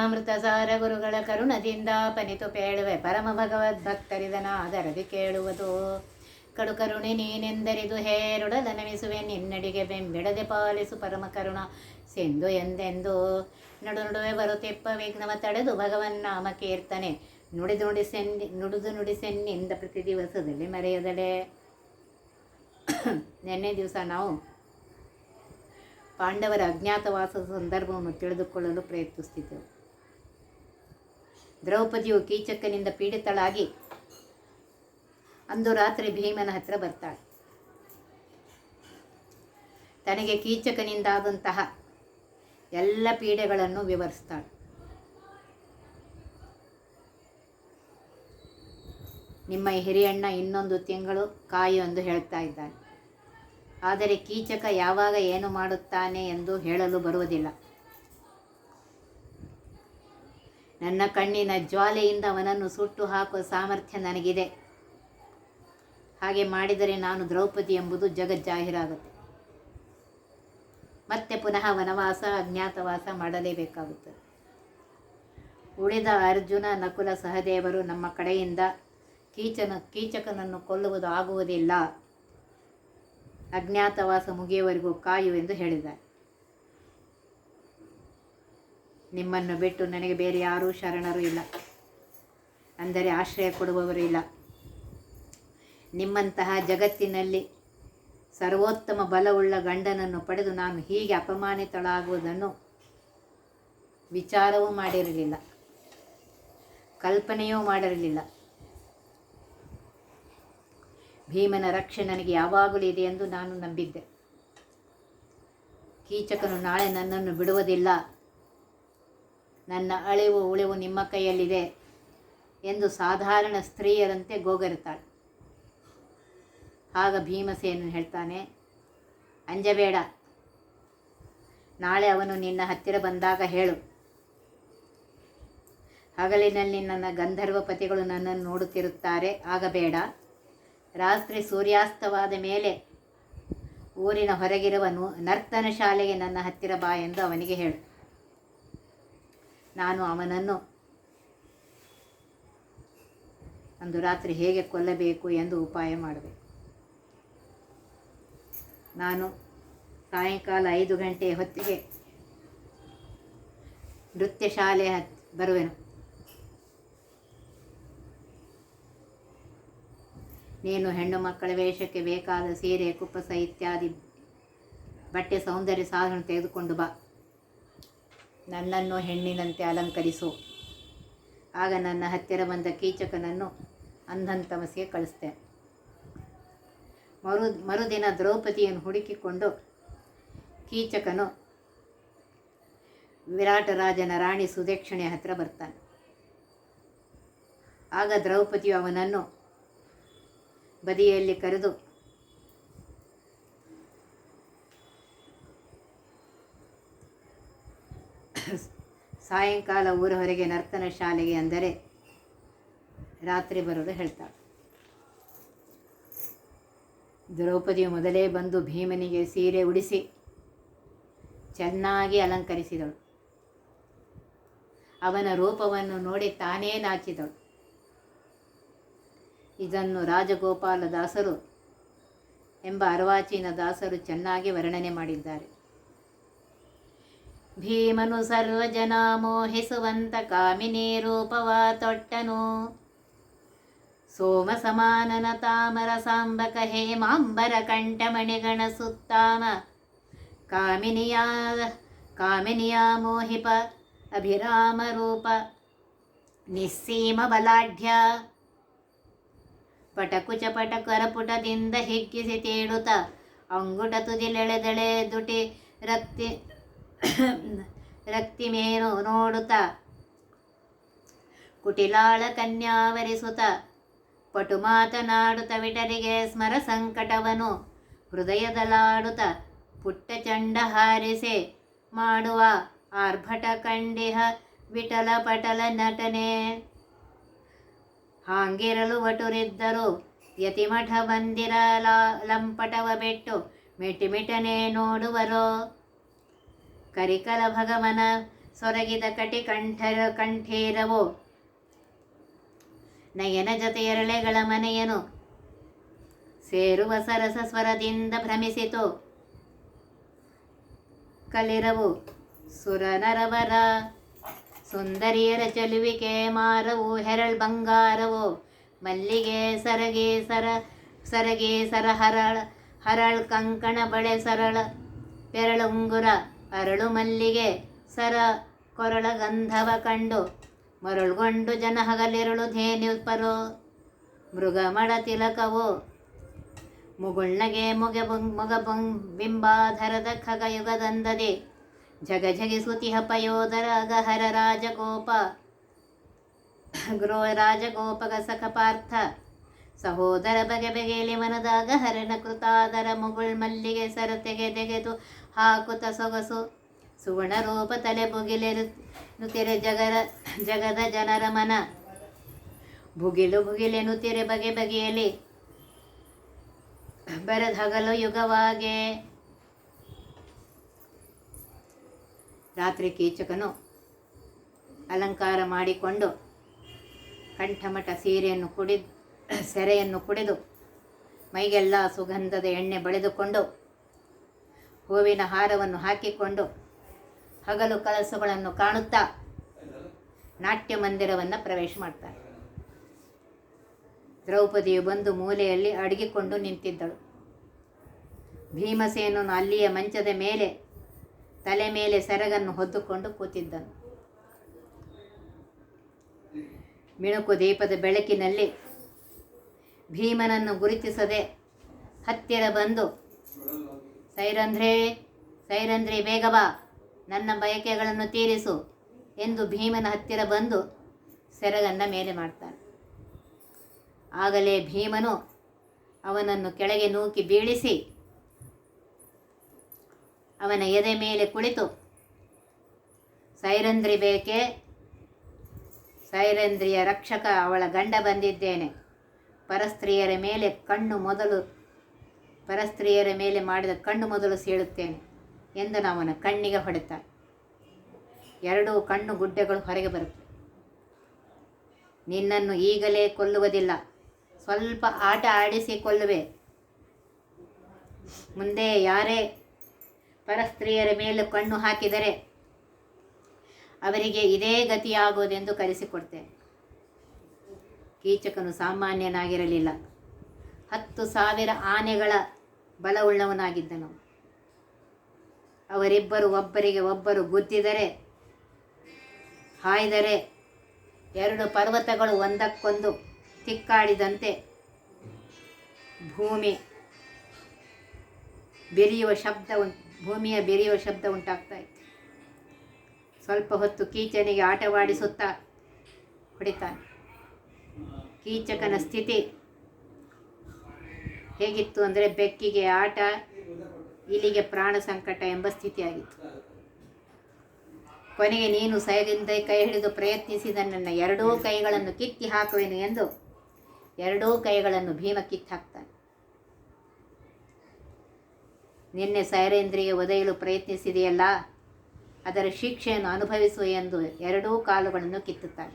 ಅಮೃತ ಸಾರ ಗುರುಗಳ ಕರುಣದಿಂದ ಪನಿತು ಪೇಳುವೆ. ಪರಮ ಭಗವದ್ ಭಕ್ತರಿದನ ಅದರದಿ ಕೇಳುವುದು. ಕಡು ಕರುಣೆ ನೀನೆಂದರಿದು ಹೇರುಡ ನಮಿಸುವೆ ನಿನ್ನಡಿಗೆ ಬೆಂಬಿಡದೆ ಪಾಲಿಸು ಪರಮ ಕರುಣ. ಸಿಂಧು ಎಂದೆಂದು ನಡು ನಡುವೆ ಬರುತ್ತಿಪ್ಪ ವಿಘ್ನವ ತಡೆದು ಭಗವನ್ ನಾಮ ಕೀರ್ತನೆ. ನುಡಿದು ನುಡಿಸೆನ್ನಿ ನುಡಿದು ನುಡಿಸೆನ್ನಿಂದ ಪ್ರತಿ ದಿವಸದಲ್ಲಿ ಮರೆಯದಳೆ ನಿನ್ನೆ ದಿವಸ ನಾವು ಪಾಂಡವರ ಅಜ್ಞಾತವಾಸದ ಸಂದರ್ಭವನ್ನು ತಿಳಿದುಕೊಳ್ಳಲು ಪ್ರಯತ್ನಿಸುತ್ತಿದ್ದೆವು ದ್ರೌಪದಿಯು ಕೀಚಕನಿಂದ ಪೀಡಿತಳಾಗಿ ಅಂದು ರಾತ್ರಿ ಭೀಮನ ಹತ್ರ ಬರ್ತಾಳೆ. ತನಗೆ ಕೀಚಕನಿಂದಾದಂತಹ ಎಲ್ಲ ಪೀಡೆಗಳನ್ನು ವಿವರಿಸ್ತಾಳೆ. ನಿಮ್ಮ ಹಿರಿಯಣ್ಣ ಇನ್ನೊಂದು ತಿಂಗಳು ಕಾಯು ಎಂದು ಹೇಳ್ತಾ ಇದ್ದಾನೆ. ಆದರೆ ಕೀಚಕ ಯಾವಾಗ ಏನು ಮಾಡುತ್ತಾನೆ ಎಂದು ಹೇಳಲು ಬರುವುದಿಲ್ಲ. ನನ್ನ ಕಣ್ಣಿನ ಜ್ವಾಲೆಯಿಂದ ಅವನನ್ನು ಸುಟ್ಟು ಹಾಕುವ ಸಾಮರ್ಥ್ಯ ನನಗಿದೆ. ಹಾಗೆ ಮಾಡಿದರೆ ನಾನು ದ್ರೌಪದಿ ಎಂಬುದು ಜಗಜ್ಜಾಹೀರಾಗುತ್ತೆ ಮತ್ತೆ ಪುನಃ ವನವಾಸ, ಅಜ್ಞಾತವಾಸ ಮಾಡಲೇಬೇಕಾಗುತ್ತದೆ. ಉಳಿದ ಅರ್ಜುನ, ನಕುಲ, ಸಹದೇವರು ನಮ್ಮ ಕಡೆಯಿಂದ ಕೀಚನ, ಕೀಚಕನನ್ನು ಕೊಲ್ಲುವುದು ಆಗುವುದಿಲ್ಲ. ಅಜ್ಞಾತವಾಸ ಮುಗಿಯುವವರೆಗೂ ಕಾಯು ಎಂದು ಹೇಳಿದ್ದಾರೆ. ನಿಮ್ಮನ್ನು ಬಿಟ್ಟು ನನಗೆ ಬೇರೆ ಯಾರೂ ಶರಣರು ಇಲ್ಲ. ಅಂದರೆ ಆಶ್ರಯ ಕೊಡುವವರು ಇಲ್ಲ. ನಿಮ್ಮಂತಹ ಜಗತ್ತಿನಲ್ಲಿ ಸರ್ವೋತ್ತಮ ಬಲವುಳ್ಳ ಗಂಡನನ್ನು ಪಡೆದು ನಾನು ಹೀಗೆ ಅಪಮಾನಿತಳಾಗುವುದನ್ನು ವಿಚಾರವೂ ಮಾಡಿರಲಿಲ್ಲ. ಕಲ್ಪನೆಯೂ ಮಾಡಿರಲಿಲ್ಲ. ಭೀಮನ ರಕ್ಷೆ ನನಗೆ ಯಾವಾಗಲೂ ಇದೆ ಎಂದು ನಾನು ನಂಬಿದ್ದೆ. ಕೀಚಕನು ನಾಳೆ ನನ್ನನ್ನು ಬಿಡುವುದಿಲ್ಲ. ನನ್ನ ಅಳಿವು ಉಳಿವು ನಿಮ್ಮ ಕೈಯಲ್ಲಿದೆ ಎಂದು ಸಾಧಾರಣ ಸ್ತ್ರೀಯರಂತೆ ಗೋಗರುತ್ತಾಳೆ. ಆಗ ಭೀಮಸೇನ ಹೇಳ್ತಾನೆ, ಅಂಜಬೇಡ, ನಾಳೆ ಅವನು ನಿನ್ನ ಹತ್ತಿರ ಬಂದಾಗ ಹೇಳು. ಹಗಲಿನಲ್ಲಿ ನನ್ನ ಗಂಧರ್ವ ಪತಿಗಳು ನನ್ನನ್ನು ನೋಡುತ್ತಿರುತ್ತಾರೆ, ಆಗ ಬೇಡ. ರಾತ್ರಿ ಸೂರ್ಯಾಸ್ತವಾದ ಮೇಲೆ ಊರಿನ ಹೊರಗಿರುವ ನರ್ತನ ಶಾಲೆಗೆ ನನ್ನ ಹತ್ತಿರ ಬಾ ಎಂದು ಅವನಿಗೆ ಹೇಳು. ನಾನು ಅವನನ್ನು ಅಂದು ರಾತ್ರಿ ಹೇಗೆ ಕೊಲ್ಲಬೇಕು ಎಂದು ಉಪಾಯ ಮಾಡಿದೆ ನಾನು ಸಾಯಂಕಾಲ ಐದು ಗಂಟೆ ಹೊತ್ತಿಗೆ ನೃತ್ಯ ಶಾಲೆ ಹತ್ ಬರುವೆನು. ನೀನು ಹೆಣ್ಣು ಮಕ್ಕಳ ವೇಷಕ್ಕೆ ಬೇಕಾದ ಸೀರೆ ಕುಪ್ಪಸ ಇತ್ಯಾದಿ ಬಟ್ಟೆ, ಸೌಂದರ್ಯ, ಸಾಧನ ತೆಗೆದುಕೊಂಡು ಬಾ. ನನ್ನನ್ನು ಹೆಣ್ಣಿನಂತೆ ಅಲಂಕರಿಸು. ಆಗ ನನ್ನ ಹತ್ತಿರ ಬಂದ ಕೀಚಕನನ್ನು ಅಂಧಂತಮಸಿಗೆ ಕಳಿಸ್ತೆ. ಮರು, ಮರುದಿನ ದ್ರೌಪದಿಯನ್ನು ಹುಡುಕಿಕೊಂಡು ಕೀಚಕನು ವಿರಾಟರಾಜನ ರಾಣಿ ಸುದಕ್ಷಿಣೆಯ ಹತ್ರ ಬರ್ತಾನೆ. ಆಗ ದ್ರೌಪದಿಯು ಅವನನ್ನು ಬದಿಯಲ್ಲಿ ಕರೆದು ಸಾಯಂಕಾಲ ಊರ ಹೊರಗೆ ನರ್ತನ ಶಾಲೆಗೆ ಅಂದರೆ ರಾತ್ರಿ ಬರೋದು ಹೇಳ್ತಾಳೆ. ದ್ರೌಪದಿಯು ಮೊದಲೇ ಬಂದು ಭೀಮನಿಗೆ ಸೀರೆ ಉಡಿಸಿ ಚೆನ್ನಾಗಿ ಅಲಂಕರಿಸಿದಳು. ಅವನ ರೂಪವನ್ನು ನೋಡಿ ತಾನೇ ನಾಚಿದಳು. ಇದನ್ನು ರಾಜಗೋಪಾಲ ದಾಸರು ಎಂಬ ಅರ್ವಾಚೀನ ದಾಸರು ಚೆನ್ನಾಗಿ ವರ್ಣನೆ ಮಾಡಿದ್ದಾರೆ. ಭೀಮನು ಸರ್ವಜನ ಮೋಹಿಸುವಂತ ಕಾಮಿನಿ ರೂಪವ ತೊಟ್ಟನು. ಸೋಮ ಸಮಾನನ ತಾಮರ ಸಾಂಬಕ ಹೇಮಾಂಬರ ಕಂಠಮಣಿಗಣ ಸುತ್ತಾಮ. ಕಾಮಿನಿಯ ಕಾಮಿನಿಯ ಮೋಹಿಪ ಅಭಿರಾಮ ರೂಪ. ನಿಸ್ಸೀಮ ಬಲಾಢ್ಯ. ಪಟಕುಚ ಪಟಕರಪುಟದಿಂದ ಹಿಗ್ಗಿಸಿ ತೇಳುತ್ತ ಅಂಗುಟ ತುದಿಲೆಳೆದಳೆ ದುಟಿ ರಕ್ತಿ ರಕ್ತಿಮೇನು ನೋಡುತ್ತ ಕುಟಿಲಾಳ ಕನ್ಯಾವರಿಸುತ್ತ ಪಟು ಮಾತನಾಡುತ್ತ ವಿಟರಿಗೆ ಸ್ಮರ ಸಂಕಟವನು. ಹೃದಯದಲಾಡುತ್ತ ಪುಟ್ಟ ಚಂಡ ಹಾರಿಸೆ ಮಾಡುವ ಆರ್ಭಟ ಕಂಡಿಹ ವಿಠಲ ಪಟಲ ನಟನೆ. ಹಾಂಗಿರಲು ವಟುರಿದ್ದರು. ಯತಿಮಠ ಬಂದಿರ ಲಂಪಟವ ಬಿಟ್ಟು ಮಿಟಿಮಿಟನೆ ನೋಡುವರು. ಕರಿಕಲ ಭಗವನ ಸೊರಗಿದ ಕಟಿ ಕಂಠರ ಕಂಠೀರವು? ನಯನ ಜೊತೆ ಎರಳೆಗಳ ಮನೆಯನು ಸೇರುವ ಸರಸ ಸ್ವರದಿಂದ ಭ್ರಮಿಸಿತು. ಕಲಿರವು ಸುರನರವರ ಸುಂದರಿಯರ ಚೆಲುವಿಕೆ ಮಾರವು ಹೆರಳ್ ಬಂಗಾರವು? ಮಲ್ಲಿಗೆ ಸರಗೆ ಸರ ಸರಗೆ ಸರ ಹರಳ ಹರಳ್ ಕಂಕಣ ಬಳೆ ಸರಳ ಪೆರಳುಂಗುರ ಅರಳು ಮಲ್ಲಿಗೆ ಸರ ಕೊರಳ ಗಂಧವ ಕಂಡು ಮರಳುಗೊಂಡು ಜನ ಹಗಲಿರುಳು ಧೇನುಪರೋ ಮೃಗಮಡ ತಿಲಕವು. ಮುಗುಳ್ನಗೆ ಮುಗೆ ಮುಗ ಬಿಂಬಾಧರದ ಖಗಯುಗದಂದದೆ ಜಗ ಜಗಿಸುತಿಹ ಹಪಯೋಧರ ಅಗಹರ ರಾಜಗೋಪ. ಗೃಹ ರಾಜಗೋಪಗ ಸಖ ಪಾರ್ಥ. ಸಹೋದರ ಬಗೆ ಬಗೆಯಲ್ಲಿ ಮನದಾಗ ಹರಣ ಕೃತಾದರ ಮುಗುಳ್ ಮಲ್ಲಿಗೆ ಸರ ತೆಗೆ ತೆಗೆದು ಹಾಕುತ್ತ ಸೊಗಸು. ಸುವರ್ಣ ರೂಪ ತಲೆ ಬುಗಿಲೆರು ನುತಿರೆ ಜಗರ, ಜಗದ ಜನರ ಮನ. ಭುಗಿಲು ನುತಿರೆ ಬಗೆ ಬಗೆಯಲ್ಲಿ ಬೆರೆದಗಲು ಯುಗವಾಗೆ. ರಾತ್ರಿ ಕೀಚಕನು ಅಲಂಕಾರ ಮಾಡಿಕೊಂಡು ಕಂಠಮಠ ಸೀರೆಯನ್ನು ಕುಡಿದು ಸೆರೆಯನ್ನು ಕುಡಿದು ಮೈಗೆಲ್ಲ ಸುಗಂಧದ ಎಣ್ಣೆ ಬಳಿದುಕೊಂಡು ಹೂವಿನ ಹಾರವನ್ನು ಹಾಕಿಕೊಂಡು ಹಗಲು ಕಲಸುಗಳನ್ನು ಕಾಣುತ್ತಾ ನಾಟ್ಯ ಮಂದಿರವನ್ನು ಪ್ರವೇಶ ಮಾಡ್ತಾರೆ. ದ್ರೌಪದಿಯು ಬಂದು ಮೂಲೆಯಲ್ಲಿ ಅಡಗಿಕೊಂಡು ನಿಂತಿದ್ದಳು. ಭೀಮಸೇನನು ಅಲ್ಲಿಯ ಮಂಚದ ಮೇಲೆ ತಲೆ ಮೇಲೆ ಸೆರಗನ್ನು ಹೊದ್ದುಕೊಂಡು ಕೂತಿದ್ದನು. ಮಿಣುಕು ದೀಪದ ಬೆಳಕಿನಲ್ಲಿ ಭೀಮನನ್ನು ಗುರುತಿಸದೆ ಹತ್ತಿರ ಬಂದು, ಸೈರಂಧ್ರೇ, ಸೈರಂಧ್ರಿ, ಬೇಗ ಬಾ, ನನ್ನ ಬಯಕೆಗಳನ್ನು ತೀರಿಸು, ಎಂದು ಭೀಮನ ಹತ್ತಿರ ಬಂದು ಸೆರಗನ್ನ ಮೇಲೆ ಮಾಡ್ತಾನೆ. ಆಗಲೇ ಭೀಮನು ಅವನನ್ನು ಕೆಳಗೆ ನೂಕಿ ಬೀಳಿಸಿ, ಅವನ ಎದೆ ಮೇಲೆ ಕುಳಿತು, ಸೈರಂಧ್ರಿ ಬೇಕೆ, ಸೈರಂಧ್ರಿಯ ರಕ್ಷಕ ಅವಳ ಗಂಡ ಬಂದಿದ್ದೇನೆ ಪರಸ್ತ್ರೀಯರ ಮೇಲೆ ಕಣ್ಣು ಮೊದಲು, ಪರಸ್ತ್ರೀಯರ ಮೇಲೆ ಮಾಡಿದ ಕಣ್ಣು ಮೊದಲು ಸೇಳುತ್ತೇನೆ ಎಂದು ಅವನ ಕಣ್ಣಿಗೆ ಹೊಡೆತ ಎರಡೂ ಕಣ್ಣು ಗುಡ್ಡೆಗಳು ಹೊರಗೆ ಬರುತ್ತವೆ. ನಿನ್ನನ್ನು ಈಗಲೇ ಕೊಲ್ಲುವುದಿಲ್ಲ. ಸ್ವಲ್ಪ ಆಟ ಆಡಿಸಿ ಕೊಲ್ಲುವೆ. ಮುಂದೆ ಯಾರೇ ಪರಸ್ತ್ರೀಯರ ಮೇಲೆ ಕಣ್ಣು ಹಾಕಿದರೆ ಅವರಿಗೆ ಇದೇ ಗತಿಯಾಗುವುದೆಂದು ಕಲಿಸಿಕೊಡ್ತೇನೆ ಕೀಚಕನು ಸಾಮಾನ್ಯನಾಗಿರಲಿಲ್ಲ. ಹತ್ತು ಸಾವಿರ ಆನೆಗಳ ಬಲವುಳ್ಳವನಾಗಿದ್ದನು. ಅವರಿಬ್ಬರು ಒಬ್ಬರಿಗೆ ಒಬ್ಬರು ಗುದ್ದಿದರೆ, ಹಾಯ್ದರೆ, ಎರಡು ಪರ್ವತಗಳು ಒಂದಕ್ಕೊಂದು ತಿಕ್ಕಾಡಿದಂತೆ ಭೂಮಿ ಬೆರೆಯುವ ಶಬ್ದ ಉಂಟು ಭೂಮಿಯ ಬೆರೆಯುವ ಶಬ್ದ ಉಂಟಾಗ್ತಾ ಇತ್ತು. ಸ್ವಲ್ಪ ಹೊತ್ತು ಕೀಚನಿಗೆ ಆಟವಾಡಿಸುತ್ತಾ ಹೊಡಿತಾನೆ. ಕೀಚಕನ ಸ್ಥಿತಿ ಹೇಗಿತ್ತು ಅಂದರೆ ಬೆಕ್ಕಿಗೆ ಆಟ, ಇಲಿಗೆ ಪ್ರಾಣ ಸಂಕಟ ಎಂಬ ಸ್ಥಿತಿಯಾಗಿತ್ತು. ಕೊನೆಗೆ ನೀನು ಸಯದಿಂದ ಕೈ ಹಿಡಿದು ಪ್ರಯತ್ನಿಸಿದ ನನ್ನ ಎರಡೂ ಕೈಗಳನ್ನು ಕಿತ್ತಿ ಹಾಕುವೆನು ಎಂದು ಎರಡೂ ಕೈಗಳನ್ನು ಭೀಮ ಕಿತ್ತು ಹಾಕ್ತಾನೆ. ನಿನ್ನೆ ಸೈರೇಂದ್ರಿಗೆ ಒದೆಯಲು ಪ್ರಯತ್ನಿಸಿದೆಯಲ್ಲ, ಅದರ ಶಿಕ್ಷೆಯನ್ನು ಅನುಭವಿಸುವ ಎಂದು ಎರಡೂ ಕಾಲುಗಳನ್ನು ಕಿತ್ತುತ್ತಾನೆ.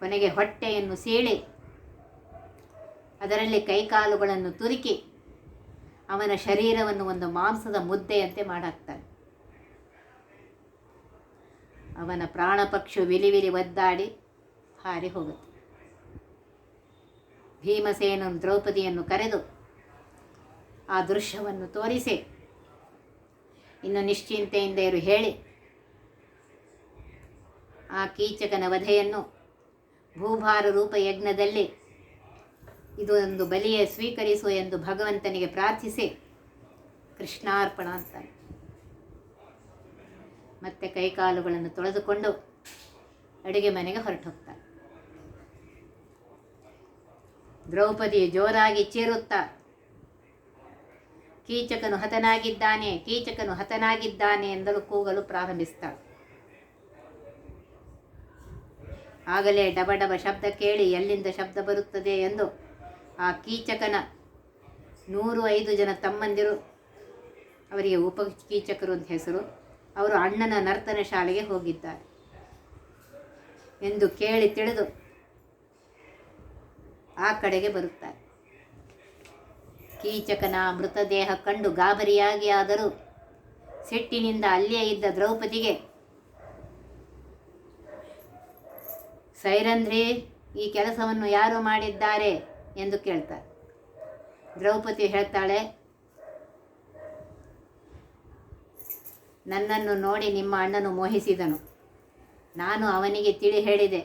ಕೊನೆಗೆ ಹೊಟ್ಟೆಯನ್ನು ಸೀಳಿ. ಅದರಲ್ಲಿ ಕೈಕಾಲುಗಳನ್ನು ತುರುಕಿ ಅವನ ಶರೀರವನ್ನು ಒಂದು ಮಾಂಸದ ಮುದ್ದೆಯಂತೆ ಮಾಡಾಕ್ತಾನೆ. ಅವನ ಪ್ರಾಣಪಕ್ಷು ವಿಲಿವಿಲಿ ವಿಲಿ ಒದ್ದಾಡಿ ಹಾರಿ ಹೋಗುತ್ತೆ. ಭೀಮಸೇನನು ದ್ರೌಪದಿಯನ್ನು ಕರೆದು ಆ ದೃಶ್ಯವನ್ನು ತೋರಿಸಿ. ಇನ್ನು ನಿಶ್ಚಿಂತೆಯಿಂದ ಇರು ಹೇಳಿ. ಆ ಕೀಚಕನ ವಧೆಯನ್ನು ಭೂಭಾರ ರೂಪ ಯಜ್ಞದಲ್ಲಿ. ಇದು ಒಂದು ಬಲಿಯ ಸ್ವೀಕರಿಸು ಎಂದು ಭಗವಂತನಿಗೆ ಪ್ರಾರ್ಥಿಸಿ ಕೃಷ್ಣಾರ್ಪಣ ಅಂತಾನೆ. ಮತ್ತೆ ಕೈಕಾಲುಗಳನ್ನು ತೊಳೆದುಕೊಂಡು ಅಡುಗೆ ಮನೆಗೆ ಹೊರಟು ಹೋಗ್ತಾನೆ ದ್ರೌಪದಿ ಜೋರಾಗಿ ಚೀರುತ್ತಾ, ಕೀಚಕನು ಹತನಾಗಿದ್ದಾನೆ ಕೀಚಕನು ಹತನಾಗಿದ್ದಾನೆ ಎಂದಲು ಕೂಗಲು ಪ್ರಾರಂಭಿಸ್ತಾಳೆ. ಆಗಲೇ ಡಬ ಡಬ ಶಬ್ದ ಕೇಳಿ ಎಲ್ಲಿಂದ ಶಬ್ದ ಬರುತ್ತದೆ ಎಂದು ಆ ಕೀಚಕನ ನೂರು ಐದು ಜನ ತಮ್ಮಂದಿರು, ಅವರಿಗೆ ಉಪ ಕೀಚಕರು ಅಂತ ಹೆಸರು, ಅವರು ಅಣ್ಣನ ನರ್ತನ ಶಾಲೆಗೆ ಹೋಗಿದ್ದಾರೆ ಎಂದು ಕೇಳಿ ತಿಳಿದು ಆ ಕಡೆಗೆ ಬರುತ್ತಾರೆ. ಕೀಚಕನ ಮೃತದೇಹ ಕಂಡು ಗಾಬರಿಯಾಗಿ ಆದರೂ ಸಿಟ್ಟಿನಿಂದ ಅಲ್ಲಿಯೇ ಇದ್ದ ದ್ರೌಪದಿಗೆ ಸೈರಂಧ್ರಿ, ಈ ಕೆಲಸವನ್ನು ಯಾರು ಮಾಡಿದ್ದಾರೆ ಎಂದು ಕೇಳ್ತಾರೆ. ದ್ರೌಪದಿ ಹೇಳ್ತಾಳೆ, ನನ್ನನ್ನು ನೋಡಿ ನಿಮ್ಮ ಅಣ್ಣನು ಮೋಹಿಸಿದನು. ನಾನು ಅವನಿಗೆ ತಿಳಿ ಹೇಳಿದೆ,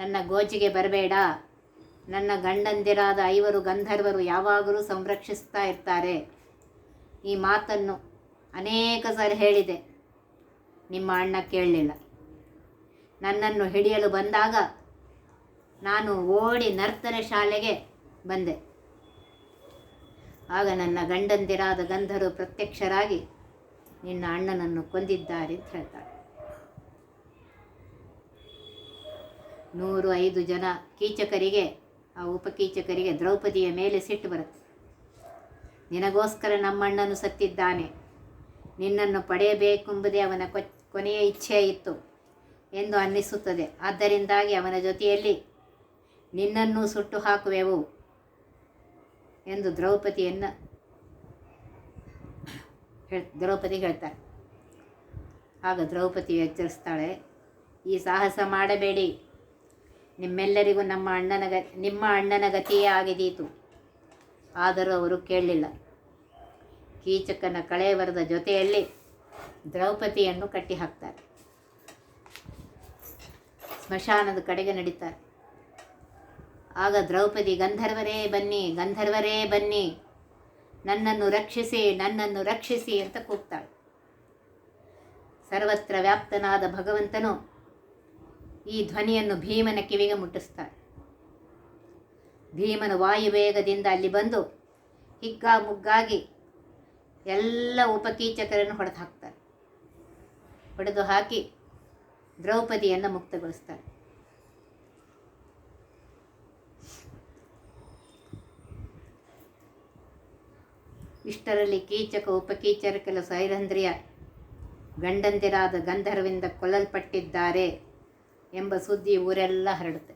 ನನ್ನ ಗೋಜಿಗೆ ಬರಬೇಡ. ನನ್ನ ಗಂಡಂದಿರಾದ ಐವರು ಗಂಧರ್ವರು ಯಾವಾಗಲೂ ಸಂರಕ್ಷಿಸ್ತಾ ಇರ್ತಾರೆ. ಈ ಮಾತನ್ನು ಅನೇಕ ಸಾರಿ ಹೇಳಿದೆ. ನಿಮ್ಮ ಅಣ್ಣ ಕೇಳಲಿಲ್ಲ. ನನ್ನನ್ನು ಹಿಡಿಯಲು ಬಂದಾಗ ನಾನು ಓಡಿ ನರ್ತನ ಶಾಲೆಗೆ ಬಂದೆ. ಆಗ ನನ್ನ ಗಂಡಂದಿರಾದ ಗಂಧರು ಪ್ರತ್ಯಕ್ಷರಾಗಿ ನಿನ್ನ ಅಣ್ಣನನ್ನು ಕೊಂದಿದ್ದಾರೆ ಅಂತ ಹೇಳ್ತಾಳೆ ನೂರು ಐದು ಜನ ಕೀಚಕರಿಗೆ, ಆ ಉಪಕೀಚಕರಿಗೆ ದ್ರೌಪದಿಯ ಮೇಲೆ ಸಿಟ್ಟು ಬರುತ್ತೆ. ನಿನಗೋಸ್ಕರ ನಮ್ಮಣ್ಣನು ಸತ್ತಿದ್ದಾನೆ. ನಿನ್ನನ್ನು ಪಡೆಯಬೇಕೆಂಬುದೇ ಅವನ ಕೊನೆಯ ಇಚ್ಛೆ ಇತ್ತು. ಎಂದು ಅನ್ನಿಸುತ್ತದೆ. ಆದ್ದರಿಂದಾಗಿ ಅವನ ಜೊತೆಯಲ್ಲಿ, ನಿನ್ನನ್ನು ಸುಟ್ಟು ಹಾಕುವೆವು ಎಂದು ದ್ರೌಪದಿಯನ್ನು ದ್ರೌಪದಿ ಹೇಳ್ತಾರೆ. ಆಗ ದ್ರೌಪದಿ ಎಚ್ಚರಿಸ್ತಾಳೆ, ಈ ಸಾಹಸ ಮಾಡಬೇಡಿ. ನಿಮ್ಮೆಲ್ಲರಿಗೂ ನಮ್ಮ ಅಣ್ಣನ ಗ, ನಿಮ್ಮ ಅಣ್ಣನ ಗತಿಯೇ ಆಗಿದೀತು. ಆದರೂ ಅವರು ಕೇಳಲಿಲ್ಲ. ಕೀಚಕನ ಕಳೆಯವರದ ಜೊತೆಯಲ್ಲಿ ದ್ರೌಪದಿಯನ್ನು ಕಟ್ಟಿ ಹಾಕ್ತಾರೆ ಸ್ಮಶಾನದ ಕಡೆಗೆ ನಡೀತಾರೆ. ಆಗ ದ್ರೌಪದಿ, ಗಂಧರ್ವರೇ ಬನ್ನಿ ಗಂಧರ್ವರೇ ಬನ್ನಿ, ನನ್ನನ್ನು ರಕ್ಷಿಸಿ ನನ್ನನ್ನು ರಕ್ಷಿಸಿ ಅಂತ ಕೂಗ್ತಾಳೆ. ಸರ್ವತ್ರ ವ್ಯಾಪ್ತನಾದ ಭಗವಂತನು ಈ ಧ್ವನಿಯನ್ನು ಭೀಮನ ಕಿವಿಗೆ ಮುಟ್ಟಿಸ್ತಾನೆ. ಭೀಮನ ವಾಯುವೇಗದಿಂದ ಅಲ್ಲಿ ಬಂದು ಹಿಗ್ಗಾ ಮುಗ್ಗಾಗಿ ಎಲ್ಲ ಉಪಕೀಚಕರನ್ನು ಹೊಡೆದು ಹಾಕ್ತಾರೆ ಹೊಡೆದು ಹಾಕಿ ದ್ರೌಪದಿಯನ್ನು ಮುಕ್ತಗೊಳಿಸ್ತಾರೆ. ಇಷ್ಟರಲ್ಲಿ ಕೀಚಕ ಉಪಕೀಚರ ಕೆಲವು ಸೈರಂಧ್ರಿಯ ಗಂಡಂದಿರಾದ ಗಂಧರ್ವಿಂದ ಕೊಲ್ಲಲ್ಪಟ್ಟಿದ್ದಾರೆ ಎಂಬ ಸುದ್ದಿ ಊರೆಲ್ಲ ಹರಡುತ್ತೆ.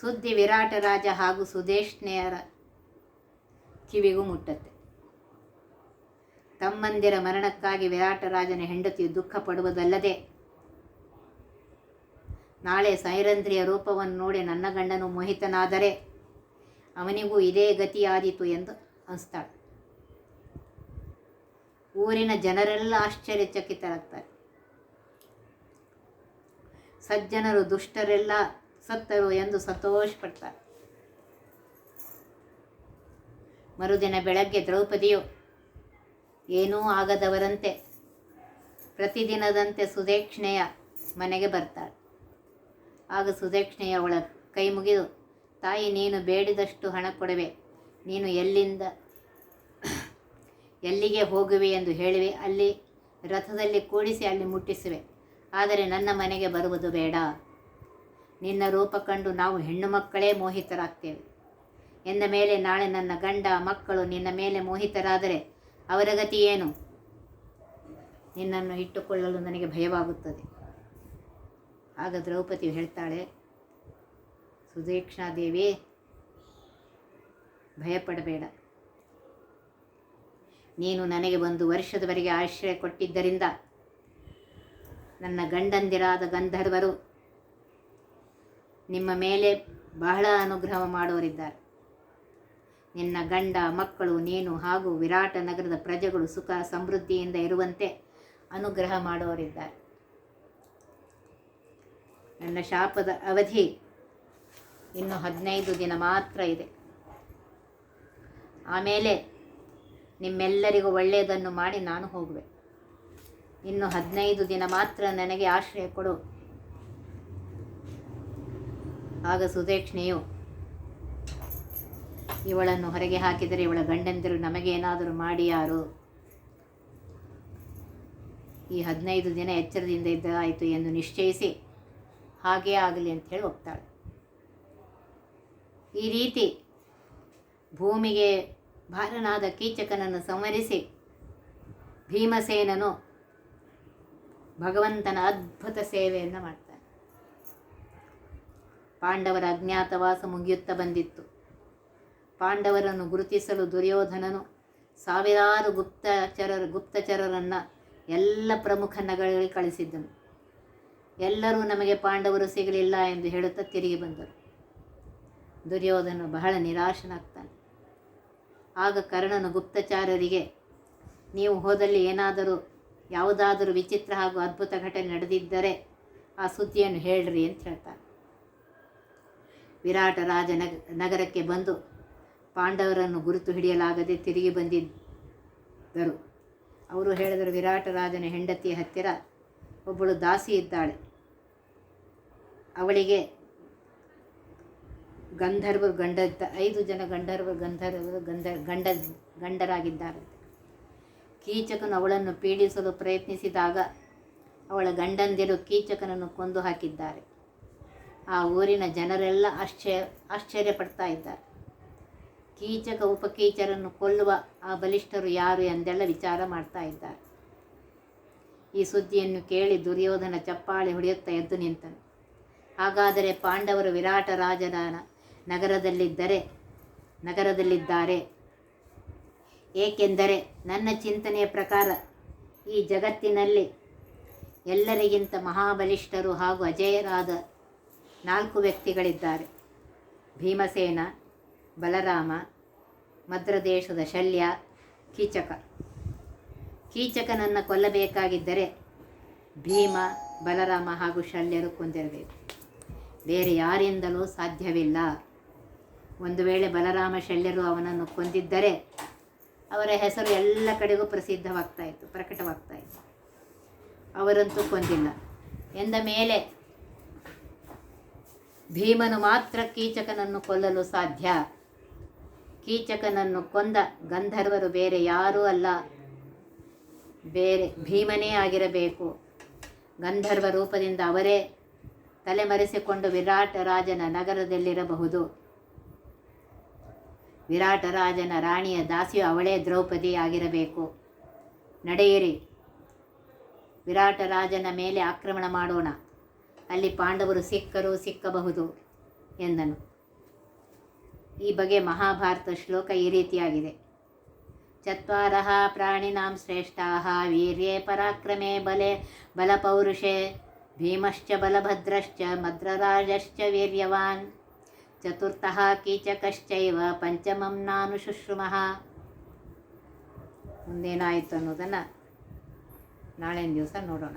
ಸುದ್ದಿ ವಿರಾಟ ರಾಜ ಹಾಗೂ ಸುದೇಶ್ನೆಯರ ಕಿವಿಗೂ ಮುಟ್ಟತ್ತೆ. ತಮ್ಮಂದಿರ ಮರಣಕ್ಕಾಗಿ ವಿರಾಟರಾಜನ ಹೆಂಡತಿ ಹೆಂಡತಿಯು ದುಃಖ ಪಡುವುದಲ್ಲದೆ ನಾಳೆ ಸೈರಂಧ್ರಿಯ ರೂಪವನ್ನು ನೋಡಿ ನನ್ನ ಗಂಡನು ಮೋಹಿತನಾದರೆ ಅವನಿಗೂ ಇದೇ ಗತಿಯಾದೀತು ಎಂದು ಅನಿಸ್ತಾಳೆ. ಊರಿನ ಜನರೆಲ್ಲ ಆಶ್ಚರ್ಯಚಕಿತರಾಗ್ತಾರೆ. ಸಜ್ಜನರು ದುಷ್ಟರೆಲ್ಲ ಸತ್ತರು ಎಂದು ಸಂತೋಷಪಡ್ತಾರೆ. ಮರುದಿನ ಬೆಳಗ್ಗೆ ದ್ರೌಪದಿಯು ಏನೂ ಆಗದವರಂತೆ. ಪ್ರತಿದಿನದಂತೆ ಸುದೇಕ್ಷಣೆಯ ಮನೆಗೆ ಬರ್ತಾಳೆ. ಆಗ ಸುದೇಕ್ಷಣೆಯ ಒಳ ಕೈ ಮುಗಿದು, ತಾಯಿ, ನೀನು ಬೇಡಿದಷ್ಟು ಹಣ ಕೊಡುವೆ. ನೀನು ಎಲ್ಲಿಂದ, ಎಲ್ಲಿಗೆ ಹೋಗುವೆ ಎಂದು ಹೇಳುವೆ. ಅಲ್ಲಿ ರಥದಲ್ಲಿ ಕೂಡಿಸಿ ಅಲ್ಲಿ ಮುಟ್ಟಿಸುವೆ. ಆದರೆ ನನ್ನ ಮನೆಗೆ ಬರುವುದು ಬೇಡ. ನಿನ್ನ ರೂಪ ಕಂಡು ನಾವು ಹೆಣ್ಣು ಮಕ್ಕಳೇ ಮೋಹಿತರಾಗ್ತೇವೆ. ಎಂದ ಮೇಲೆ ನಾಳೆ ನನ್ನ ಗಂಡ ಮಕ್ಕಳು ನಿನ್ನ ಮೇಲೆ ಮೋಹಿತರಾದರೆ ಅವರ ಗತಿ ಏನು? ನಿನ್ನನ್ನು ಇಟ್ಟುಕೊಳ್ಳಲು ನನಗೆ ಭಯವಾಗುತ್ತದೆ. ಆಗ ದ್ರೌಪದಿ ಹೇಳ್ತಾಳೆ, ಸುದೀಕ್ಷಾದೇವಿ, ಭಯಪಡಬೇಡ. ನೀನು ನನಗೆ ಒಂದು ವರ್ಷದವರೆಗೆ ಆಶ್ರಯ ಕೊಟ್ಟಿದ್ದರಿಂದ ನನ್ನ ಗಂಡಂದಿರಾದ ಗಂಧರ್ವರು ನಿಮ್ಮ ಮೇಲೆ ಬಹಳ ಅನುಗ್ರಹ ಮಾಡೋರಿದ್ದಾರೆ ನಿನ್ನ ಗಂಡ, ಮಕ್ಕಳು, ನೀನು ಹಾಗೂ ವಿರಾಟ ನಗರದ ಪ್ರಜೆಗಳು ಸುಖ, ಸಮೃದ್ಧಿಯಿಂದ ಇರುವಂತೆ ಅನುಗ್ರಹ ಮಾಡುವವರಿದ್ದಾರೆ ನನ್ನ ಶಾಪದ ಅವಧಿ ಇನ್ನು ಹದಿನೈದು ದಿನ ಮಾತ್ರ ಇದೆ. ಆಮೇಲೆ ನಿಮ್ಮೆಲ್ಲರಿಗೂ ಒಳ್ಳೆಯದನ್ನು ಮಾಡಿ ನಾನು ಹೋಗುವೆ. ಇನ್ನು ಹದಿನೈದು ದಿನ ಮಾತ್ರ ನನಗೆ ಆಶ್ರಯ ಕೊಡು. ಆಗ ಸುದೇಕ್ಷಣೆಯು ಇವಳನ್ನು ಹೊರಗೆ ಹಾಕಿದರೆ ಇವಳ ಗಂಡಂದಿರು ನಮಗೇನಾದರೂ ಮಾಡಿ ಯಾರು? ಈ ಹದಿನೈದು ದಿನ ಎಚ್ಚರದಿಂದ ಇದ್ದಾಯಿತು ಎಂದು ನಿಶ್ಚಯಿಸಿ ಹಾಗೇ ಆಗಲಿ ಅಂತ ಹೇಳಿ ಹೋಗ್ತಾಳೆ ಈ ರೀತಿ ಭೂಮಿಗೆ ಭಾರನಾದ ಕೀಚಕನನ್ನು ಸಂವರಿಸಿ ಭೀಮಸೇನನು ಭಗವಂತನ ಅದ್ಭುತ ಸೇವೆಯನ್ನು ಮಾಡ್ತಾನೆ. ಪಾಂಡವರ ಅಜ್ಞಾತವಾಸ ಮುಗಿಯುತ್ತಾ ಬಂದಿತ್ತು. ಪಾಂಡವರನ್ನು ಗುರುತಿಸಲು ದುರ್ಯೋಧನನು ಸಾವಿರಾರು ಗುಪ್ತಚರರು ಗುಪ್ತಚರರನ್ನು ಎಲ್ಲ ಪ್ರಮುಖ ನಗರಗಳಿಗೆ ಕಳಿಸಿದ್ದನು. ಎಲ್ಲರೂ ನಮಗೆ ಪಾಂಡವರು ಸಿಗಲಿಲ್ಲ ಎಂದು ಹೇಳುತ್ತಾ ತಿರುಗಿ ಬಂದರು. ದುರ್ಯೋಧನ ಬಹಳ ನಿರಾಶನಾಗ್ತಾನೆ. ಆಗ ಕರ್ಣನು ಗುಪ್ತಚಾರರಿಗೆ, ನೀವು ಹೋದಲ್ಲಿ ಏನಾದರೂ, ಯಾವುದಾದರೂ ವಿಚಿತ್ರ ಹಾಗೂ ಅದ್ಭುತ ಘಟನೆ ನಡೆದಿದ್ದರೆ ಆ ಸುದ್ದಿಯನ್ನು ಹೇಳ್ರಿ ಅಂತ ಹೇಳ್ತಾನೆ. ವಿರಾಟ ರಾಜ ನಗರಕ್ಕೆ ಬಂದು ಪಾಂಡವರನ್ನು ಗುರುತು ಹಿಡಿಯಲಾಗದೆ ತಿರುಗಿ ಬಂದಿದ್ದರು. ಅವರು ಹೇಳಿದರು, ವಿರಾಟ ರಾಜನ ಹೆಂಡತಿಯ ಹತ್ತಿರ ಒಬ್ಬಳು ದಾಸಿ ಇದ್ದಾಳೆ. ಅವಳಿಗೆ ಗಂಧರ್ವರು ಗಂಡ, ಐದು ಜನ ಗಂಧರ್ವ ಗಂಧರ್ವರು ಗಂಧ, ಗಂಡ, ಗಂಡರಾಗಿದ್ದಾರೆ. ಕೀಚಕನು ಅವಳನ್ನು ಪೀಡಿಸಲು ಪ್ರಯತ್ನಿಸಿದಾಗ ಅವಳ ಗಂಡಂದಿರು ಕೀಚಕನನ್ನು ಕೊಂದು ಹಾಕಿದ್ದಾರೆ. ಆ ಊರಿನ ಜನರೆಲ್ಲ ಆಶ್ಚರ್ಯ, ಆಶ್ಚರ್ಯಪಡ್ತಾ ಇದ್ದಾರೆ. ಕೀಚಕ ಉಪಕೀಚರನ್ನು ಕೊಲ್ಲುವ ಆ ಬಲಿಷ್ಠರು ಯಾರು ಎಂದೆಲ್ಲ ವಿಚಾರ ಮಾಡ್ತಾ ಇದ್ದಾರೆ. ಈ ಸುದ್ದಿಯನ್ನು ಕೇಳಿ ದುರ್ಯೋಧನ ಚಪ್ಪಾಳೆ ಹೊಡೆಯುತ್ತಾ ಎದ್ದು ನಿಂತನು. ಹಾಗಾದರೆ ಪಾಂಡವರು ವಿರಾಟ ರಾಜನ ನಗರದಲ್ಲಿದ್ದರೆ, ನಗರದಲ್ಲಿದ್ದಾರೆ. ಏಕೆಂದರೆ ನನ್ನ ಚಿಂತನೆಯ ಪ್ರಕಾರ ಈ ಜಗತ್ತಿನಲ್ಲಿ ಎಲ್ಲರಿಗಿಂತ ಮಹಾಬಲಿಷ್ಠರು ಹಾಗೂ ಅಜೇಯರಾದ ನಾಲ್ಕು ವ್ಯಕ್ತಿಗಳಿದ್ದಾರೆ. ಭೀಮಸೇನ ಬಲರಾಮ, ಮದ್ರದೇಶದ ಶಲ್ಯ, ಕೀಚಕ. ಕೀಚಕನನ್ನು ಕೊಲ್ಲಬೇಕಾಗಿದ್ದರೆ ಭೀಮ, ಬಲರಾಮ ಹಾಗೂ ಶಲ್ಯರು ಕೊಂದಿರಬೇಕು. ಬೇರೆ ಯಾರಿಂದಲೂ ಸಾಧ್ಯವಿಲ್ಲ. ಒಂದು ವೇಳೆ ಬಲರಾಮ, ಶಲ್ಯರು ಅವನನ್ನು ಕೊಂದಿದ್ದರೆ ಅವರ ಹೆಸರು ಎಲ್ಲ ಕಡೆಗೂ ಪ್ರಸಿದ್ಧವಾಗ್ತಾ ಇತ್ತು ಅವರಂತೂ ಕೊಂದಿಲ್ಲ. ಎಂದ ಮೇಲೆ ಭೀಮನು ಮಾತ್ರ ಕೀಚಕನನ್ನು ಕೊಲ್ಲಲು ಸಾಧ್ಯ? ಕೀಚಕನನ್ನು ಕೊಂದ ಗಂಧರ್ವರು ಬೇರೆ ಯಾರೂ ಅಲ್ಲ. ಬೇರೆ ಭೀಮನೇ ಆಗಿರಬೇಕು. ಗಂಧರ್ವ ರೂಪದಿಂದ ಅವರೇ ತಲೆಮರೆಸಿಕೊಂಡು ವಿರಾಟ ರಾಜನ ನಗರದಲ್ಲಿರಬಹುದು. ವಿರಾಟ ರಾಜನ ರಾಣಿಯ ದಾಸಿಯು ಅವಳೇ ದ್ರೌಪದಿ ಆಗಿರಬೇಕು. ನಡೆಯಿರಿ. ವಿರಾಟ ರಾಜನ ಮೇಲೆ ಆಕ್ರಮಣ ಮಾಡೋಣ. ಅಲ್ಲಿ ಪಾಂಡವರು ಸಿಕ್ಕರೂ ಸಿಕ್ಕಬಹುದು ಎಂದನು. ಈ ಬಗ್ಗೆ ಮಹಾಭಾರತ ಶ್ಲೋಕ ಈ ರೀತಿಯಾಗಿದೆ. ಚತ್ವಾರಃ ಪ್ರಾಣಿನಾಂ ಶ್ರೇಷ್ಠಾಹ ವೀರ್ಯೇ ಪರಾಕ್ರಮೇ ಬಲೆ ಬಲಪೌರುಷೆ ಭೀಮಶ್ಚ ಬಲಭದ್ರಶ್ಚ ಮದ್ರರಾಜಶ್ಚ ವೀರ್ಯವಾನ್. ಚತುರ್ಥಃ ಕೀಚಕಶ್ಚೈವ ಪಂಚಮಂ ನಾನು ಶುಶ್ರುಮಃ. ಮುಂದೇನಾಯಿತು ಅನ್ನೋದನ್ನು ನಾಳಿನ ದಿವಸ ನೋಡೋಣ.